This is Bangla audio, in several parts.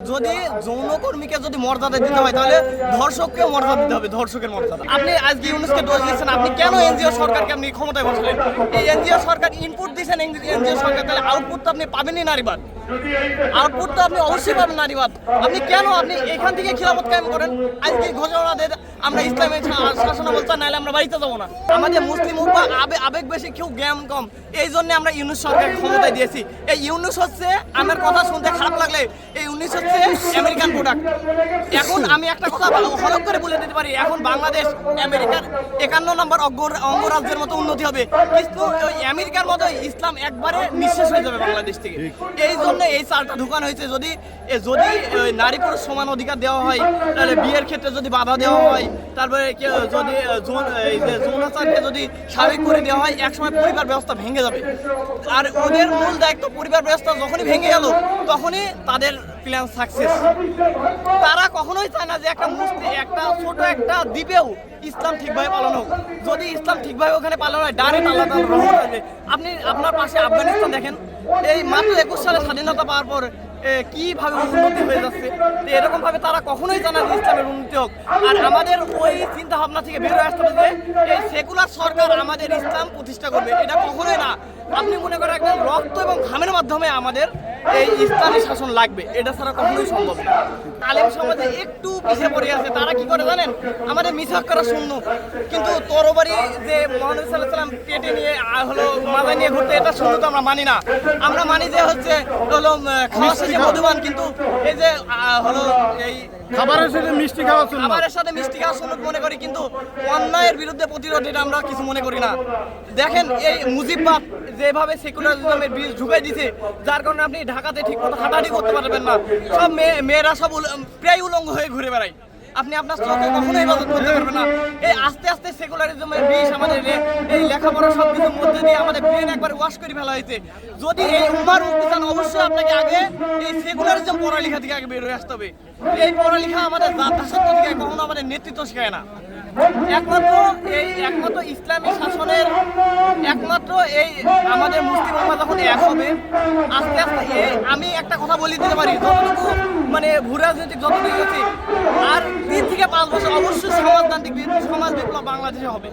যদি যৌনকর্মীকে যদি মর্যাদা দিতে হয়, তাহলে ধর্ষককে মর্যাদা দিতে হবে, ধর্ষকের মর্যাদা। আপনি আজকে ইউনুসকে দোষ দিচ্ছেন, আপনি কেন এনজিও সরকারকে আপনি ক্ষমতায় বসালেন? এই এনজিও সরকার ইনপুট দিচ্ছেন এনজিও সরকার, তাহলে আউটপুট তো আপনি পাবেনই নারীবাদ আউটপুট তো আপনি অবশ্যই পাবেন নারীবাদ আপনি কেন? আপনি এখান থেকে খিলাফত কায়েম করেন। আজকে ঘোষণা দেন আমরা ইসলামের শা- শাসনামল চাই নাহলে আমরা বাড়িতে যাব না। আমাদের মুসলিম আবে- আবেগ বেশি, কেউ জ্ঞান কম। এই জন্য আমরা ইউনুস সরকার ক্ষমতায় দিয়েছি। এই ইউনুস হচ্ছে, আমার কথা শুনতে খারাপ লাগলে, এই ইউনুস হচ্ছে আমেরিকান প্রোডাক্ট এখন আমি একটা কথা হলক করে বলে দিতে পারি, এখন বাংলাদেশ আমেরিকার একান্ন নম্বর অঙ্গ- অঙ্গরাজ্যের মতো উন্নতি হবে। কিন্তু আমেরিকার মতো ইসলাম একবারে নিঃশেষ হয়ে যাবে বাংলাদেশ থেকে। এই জন্য এই চালটা ঢুকানো হয়েছে। যদি যদি নারী পুরুষ সমান অধিকার দেওয়া হয়, তাহলে বিয়ের ক্ষেত্রে যদি বাধা দেওয়া হয়, তারপরে যদি যৌনাচারকে যদি স্বাভাবিক করে দেওয়া হয়, একসময় পরিবার ব্যবস্থা ভেঙে যাবে। আর ওদের মূল দায়িত্ব পরিবার ব্যবস্থা যখনই ভেঙে গেল, তখনই তাদের প্ল্যান সাকসেস তারা কখনোই চায় না যে একটা মুসলিম একটা ছোট একটা দ্বীপেও ইসলাম ঠিকভাবে পালন হোক। যদি ইসলাম ঠিকভাবে ওখানে পালন হয় ডাইরেক্ট আল্লাহ তাআলার রহমত আসবে আপনি আপনার পাশে আফগানিস্তান দেখেন, এই মাত্র একুশ সালে স্বাধীনতা পাওয়ার পর কীভাবে উন্নতি হয়ে যাচ্ছে? এরকম ভাবে তারা কখনোই জানা যে ইসলামের উন্নতি হোক। আর আমাদের ওই চিন্তা ভাবনা থেকে বের হয়ে আসতে হবে যে, এই সেকুলার সরকার আমাদের ইসলাম প্রতিষ্ঠা করবে, এটা কখনোই না। আপনি মনে করেন একদম রক্ত এবং ঘামের মাধ্যমে আমাদের এই ইসলামী শাসন লাগবে, এটা ছাড়া কখনোই সম্ভব না। আলেম সমাজে একটু পিছিয়ে পড়ে আছে, তারা কি করে জানেন? আমাদের মিসাক করা শূন্য। কিন্তু তরবারি যে মোহাম্মদ সাল্লাহ সাল্লাম পেটে নিয়ে হলো মাথা নিয়ে ঘুরতে, এটা শূন্য তো আমরা মানি না। আমরা মানি যে হচ্ছে হলো খাওয়া শেষে মধুবান, কিন্তু এই যে হলো এই খাবারের সাথে মিষ্টি খাওয়া শুনলাম খাবারের সাথে মিষ্টি খাওয়া সুন্নত মনে করি, কিন্তু অন্যায়ের বিরুদ্ধে প্রতিরোধ এটা আমরা কিছু মনে করি না। দেখেন, এই মুজিববাদ যেভাবে সেকুলারিজমের বীজ ঢুকাই দিছে, যার কারণে আপনি ঢাকাতে ঠিক মতো হাঁটাহাঁটি করতে পারবেন না। সব মেয়ে মেয়েরা সব প্রায় উলঙ্গ হয়ে ঘুরে বেড়ায়। আপনি আপনার চোখে কখনোই ইবাদত করতে পারবেন না। এই আস্তে আস্তে সেকুলারিজমের বিষ আমাদের এই লেখাপড়া সব কিছুর মধ্যে দিয়ে আমাদের ব্রেন একবার ওয়াশ করে ফেলা হয়েছে। যদি এই উম্মার মুক্তি চান অবশ্যই আপনাকে আগে এই সেকুলারিজম পড়ালেখা থেকে আগে বের হয়ে আসতে হবে। এই পড়ালেখা আমাদের জাত থেকে কখনো আমাদের নেতৃত্ব শেখায় না। একমাত্র এই একমাত্র ইসলামী শাসনের একমাত্র এই আমাদের মুসলিম উম্মা যখন এক হবে, আস্তে আস্তে আমি একটা কথা বলে দিতে পারি, যতটুকু মানে ভূ রাজনৈতিক যতটুকু পাঁচ বছর অবশ্যই সমাজতান্ত্রিক সমাজ বিপ্লব বাংলাদেশে হবে।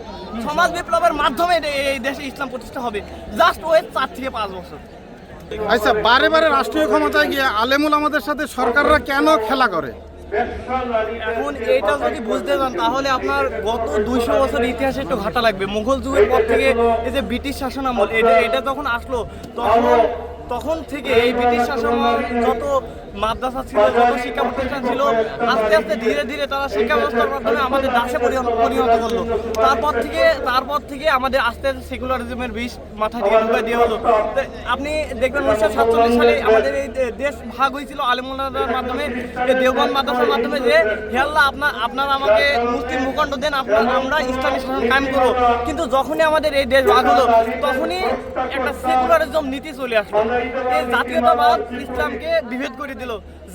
সমাজ বিপ্লবের মাধ্যমে এই দেশে ইসলাম প্রতিষ্ঠা হবে। জাস্ট ওয়েট চার থেকে পাঁচ বছর। আচ্ছা বারে বারে রাষ্ট্রীয় ক্ষমতায় গিয়ে আলেমুল আমাদের সাথে সরকাররা কেন খেলা করে? এখন এইটা যদি বুঝতে চান তাহলে আপনার গত দুইশো বছর ইতিহাসে একটু ঘাটা লাগবে। মুঘল যুগের পর থেকে এই যে ব্রিটিশ শাসন আমল এটা এটা যখন আসলো তখন তখন থেকে এই ব্রিটিশ শাসন যত মাদ্রাসা ছিল, যত শিক্ষা প্রতিষ্ঠান ছিল, আস্তে আস্তে ধীরে ধীরে তারা শিক্ষা ব্যবস্থার মাধ্যমে আমাদের দাসে পরিণত করল। তারপর থেকে তারপর থেকে আমাদের আস্তে আস্তে সেকুলারিজমের বিষ মাথা থেকে ঢুকে দিয়ে হলো। আপনি দেখবেন উনিশশো সাতচল্লিশ সালে আমাদের এই দেশ ভাগ হয়েছিল আলিমুল্লাহর মাধ্যমে দেওবন্দ মাদ্রাসার মাধ্যমে যে, হে আপনার, আপনারা আমাকে মুসলিম ভূখণ্ড দেন, আপনার, আমরা ইসলামী শাসন কায়েম করব। কিন্তু যখনই আমাদের এই দেশ ভাগ হলো, তখনই একটা সেকুলারিজম নীতি চলে আসলো। এই জাতীয়তাবাদ ইসলামকে বিভেদ করে দিল।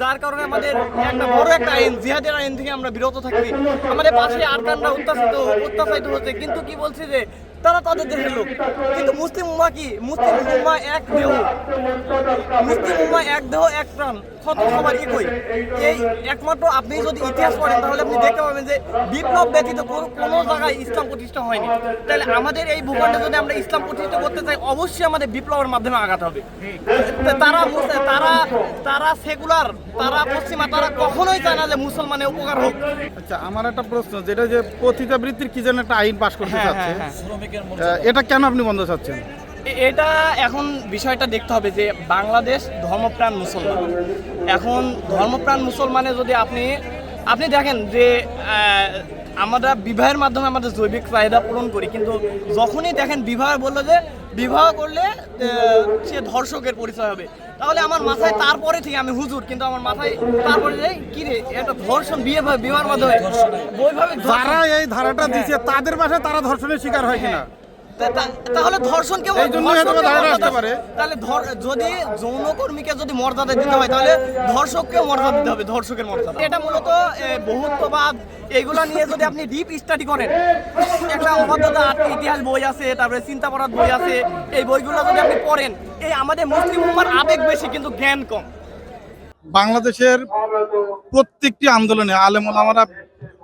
যার কারণে আমাদের একটা বড় একটা আইন, জিহাদের আইন থেকে আমরা বিরত থাকি আমাদের পাশে আরকানরা অত্যাচারিত অত্যাচারিত হচ্ছে, কিন্তু কি বলছে যে, তারা তাদের দেশের লোক। কিন্তু মুসলিম উম্মা কি? মুসলিম উম্মা এক দেহ। মুসলিম উম্মা এক দেহ, এক প্রাণ। ক্ষত সবার একই এই একমাত্র আপনি যদি ইতিহাস পড়েন তাহলে আপনি দেখতে পাবেন যে বিপ্লব ব্যতীত কোনো জায়গায় ইসলাম প্রতিষ্ঠা হয়নি। তাহলে আমাদের এই ভূখণ্ডে যদি আমরা ইসলাম প্রতিষ্ঠা করতে চাই অবশ্যই আমাদের বিপ্লবের মাধ্যমে আগাতে হবে। তারা তারা তারা সেকুলার তারা পশ্চিমা তারা কখনোই চায় না যে মুসলমানের উপকার হোক। আচ্ছা আমার একটা প্রশ্ন যেটা যে পতিতাবৃত্তির কি যেন একটা আইন পাশ করতে হ্যাঁ, চাচ্ছে হ্যাঁ, এটা কেন আপনি বন্ধ চাচ্ছেন? এটা এখন বিষয়টা দেখতে হবে যে বাংলাদেশ ধর্মপ্রাণ মুসলমান। এখন ধর্মপ্রাণ মুসলমানে যদি আপনি আপনি দেখেন যে আমরা বিবাহের মাধ্যমে আমাদের জৈবিক চাহিদা পূরণ করি কিন্তু যখনই দেখেন বিবাহ বলল যে বিবাহ করলে সে ধর্ষকের পরিচয় হবে। তাহলে আমার মাথায় তারপরে থেকে আমি হুজুর কিন্তু আমার মাথায় তারপরে যে কি রে এটা ধর্ষণ বিয়ে বিবাহের মাধ্যমে। যারা এই ধারাটা দিচ্ছে তাদের বাসায় তারা ধর্ষণের শিকার হয় কিনা? তাহলে ধর্ষণ পারে। তাহলে যদি যৌনকর্মীকে যদি মর্যাদা দিতে হয় তাহলে ধর্ষককেও মর্যাদা দিতে হবে ধর্ষকের মর্যাদা। এটা মূলত বহুত্ববাদ। নিয়ে যদি আপনি ডিপ স্টাডি করেন একটা অবাধ্যতা ইতিহাস বই আছে তারপরে চিন্তাপরাধ বই আছে এই বইগুলো যদি আপনি পড়েন এই আমাদের মুসলিম উম্মার আবেগ বেশি কিন্তু জ্ঞান কম। বাংলাদেশের প্রত্যেকটি আন্দোলনে আলেমুল আমরা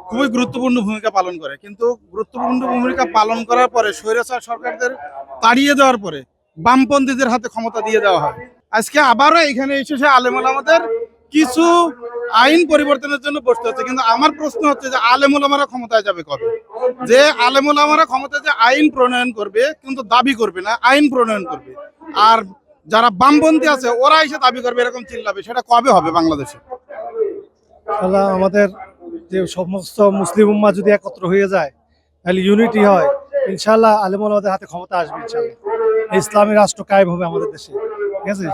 খুবই গুরুত্বপূর্ণ ভূমিকা পালন করে। কিন্তু গুরুত্বপূর্ণ ভূমিকা পালন করার পরে স্বৈরাচার সরকারদের তাড়িয়ে দেওয়ার পরে বামপন্থীদের হাতে ক্ষমতা দিয়ে দেওয়া হয়। আজকে আবারও এখানে এসে সে আলেমুল আমাদের কিছু আইন পরিবর্তনের জন্য বসতে হচ্ছে। কিন্তু আমার প্রশ্ন হচ্ছে যে আলেমুল আমারা ক্ষমতায় যাবে কবে? যে আলেমুল আমারা ক্ষমতায় যে আইন প্রণয়ন করবে, কিন্তু দাবি করবে না, আইন প্রণয়ন করবে। আর যারা বামপন্থী আছে, ওরা এসে দাবি করবে, এরকম চিল্লাবে, সেটা কবে হবে বাংলাদেশে? আমাদের যে সমস্ত মুসলিম উম্মা যদি একত্র হয়ে যায়, তাহলে ইউনিটি হয়। ইনশাল্লাহ আলিমুল আমাদের হাতে ক্ষমতা আসবে ইনশাল্লাহ ইসলামী রাষ্ট্র কায়েম হবে আমাদের দেশে। ঠিক আছে?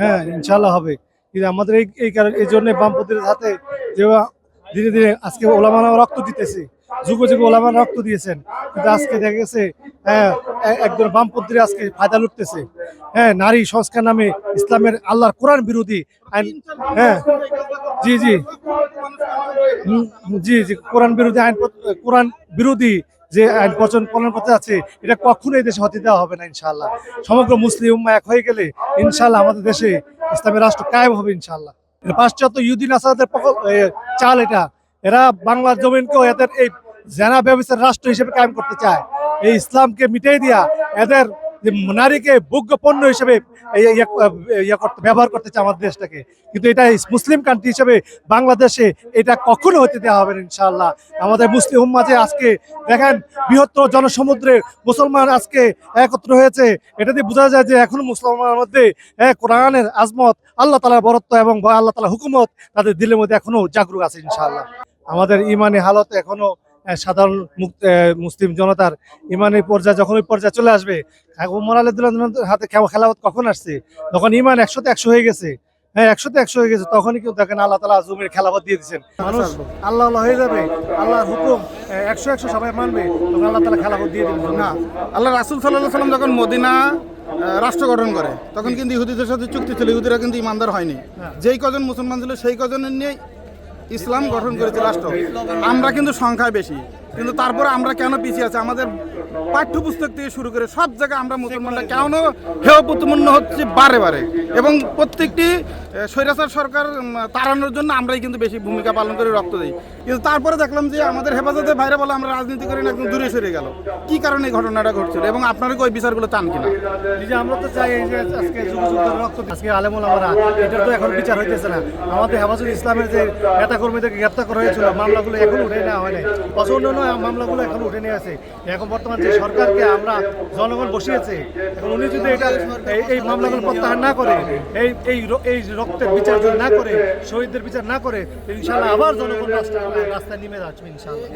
হ্যাঁ ইনশাল্লাহ হবে। কিন্তু আমাদের এই এই কারণে, এই জন্য বামপন্থীদের হাতে যে ধীরে ধীরে আজকে ওলামানা রক্ত দিতেছে। যুগ যুগ ওলামান রক্ত দিয়েছেন। কিন্তু আজকে দেখা গেছে হ্যাঁ একজন বামপন্থীরা আজকে ফায়দা লুটতেছে। হ্যাঁ নারী সংস্কার নামে ইসলামের আল্লাহর কোরআন বিরোধী হ্যাঁ। জি জি। জি জি। কোরআন বিরোধী আইন কোরআন বিরোধী যে আইন পচন পালন করতে আছে এটা কখনোই দেশে হতে দেওয়া হবে না ইনশাল্লাহ সমগ্র মুসলিম উম্মা এক হয়ে গেলে ইনশাল্লাহ আমাদের দেশে ইসলামের রাষ্ট্র কায়েম হবে ইনশাল্লাহ পাশ্চাত্য ইউদিন আসাদের চাল এটা। এরা বাংলার জমিনকেও এদের এই জেনা ব্যবস্থার রাষ্ট্র হিসেবে কায়েম করতে চায়। এই ইসলামকে মিটাই দিয়া এদের নারীকে ভোগ্য পণ্য হিসেবে ব্যবহার করতে চায় আমাদের দেশটাকে। কিন্তু এটা মুসলিম কান্ট্রি হিসেবে বাংলাদেশে এটা কখনো হতে দেওয়া হবে না, ইনশাআল্লাহ। আমাদের মুসলিম উম্মাজে আজকে দেখেন বৃহত্তর জনসমুদ্রে মুসলমান আজকে একত্র হয়েছে। এটা দিয়ে বোঝা যায় যে এখনও মুসলমানের মধ্যে এক কোরআনের আজমত, আল্লাহ তালার বরত্ব এবং আল্লাহ তালা হুকুমত তাদের দিলের মধ্যে এখনও জাগরুক আছে, ইনশাআল্লাহ। আমাদের ইমানি হালত এখনও সাধারণ মুসলিম জনতার ইমানি পর্যায়ে যখন ওই পর্যায়ে চলে আসবে আলাদুল্লাহ হাতে খেলা- খেলাফত কখন আসছে? যখন ইমান একশোতে একশো হয়ে গেছে হ্যাঁ একশোতে একশো হয়ে গেছে তখনই কিন্তু দেখেন আল্লাহ তালা জমির খেলাফত দিয়ে দিচ্ছেন মানুষ আল্লাহ আল্লাহ হয়ে যাবে আল্লাহর হুকুম একশো একশো সবাই মানবে তখন আল্লাহ তালা খেলাফত দিয়ে দিবেন। না আল্লাহ রাসুল সাল্লাহ সাল্লাম যখন মদিনা রাষ্ট্র গঠন করে তখন কিন্তু ইহুদিদের সাথে চুক্তি ছিল ইহুদিরা কিন্তু ইমানদার হয়নি। যেই কজন মুসলমান ছিল সেই কজনের নিয়ে ইসলাম গঠন করেছে রাষ্ট্র। আমরা কিন্তু সংখ্যায় বেশি, কিন্তু তারপরে আমরা কেন পিছিয়ে আছি? আমাদের পাঠ্যপুস্তক থেকে শুরু করে সব জায়গায় আমরা মুসলমানরা কেন হেয় প্রতিপন্ন হচ্ছে? বারে বারে। এবং প্রত্যেকটি স্বৈরাচার সরকার তাড়ানোর জন্য আমরাই কিন্তু বেশি ভূমিকা পালন করে রক্ত দিই। কিন্তু তারপরে দেখলাম যে আমাদের হেফাজতে বাইরে বলে আমরা রাজনীতি করি না, একদম দূরে সরে গেল। কি কারণে এই ঘটনাটা ঘটছিল? এবং আপনারা ওই বিচারগুলো চান কিনা? যে আমরা তো চাই যে আজকে রক্ত আজকে আলেমুল আমরা তো এখন বিচার হইতেছে না। আমাদের হেফাজত ইসলামের যে নেতা কর্মীদেরকে গ্রেপ্তার করা হয়েছিল, মামলাগুলো এখন উঠে নেওয়া হয় নাই। অন্য মামলাগুলো এখন উঠে নিয়ে আছে। এখন বর্তমান যে সরকারকে আমরা জনগণ বসিয়েছে, এখন উনি যদি এটা এই- মামলাগুলো প্রত্যাহার না করে, এই এই এই রক্তের বিচার যদি না করে, শহীদদের বিচার না করে, ইনশাল্লাহ আবার জনগণ রাস্তায় রাস্তায় নেমে যাচ্ছে ইনশাল্লাহ।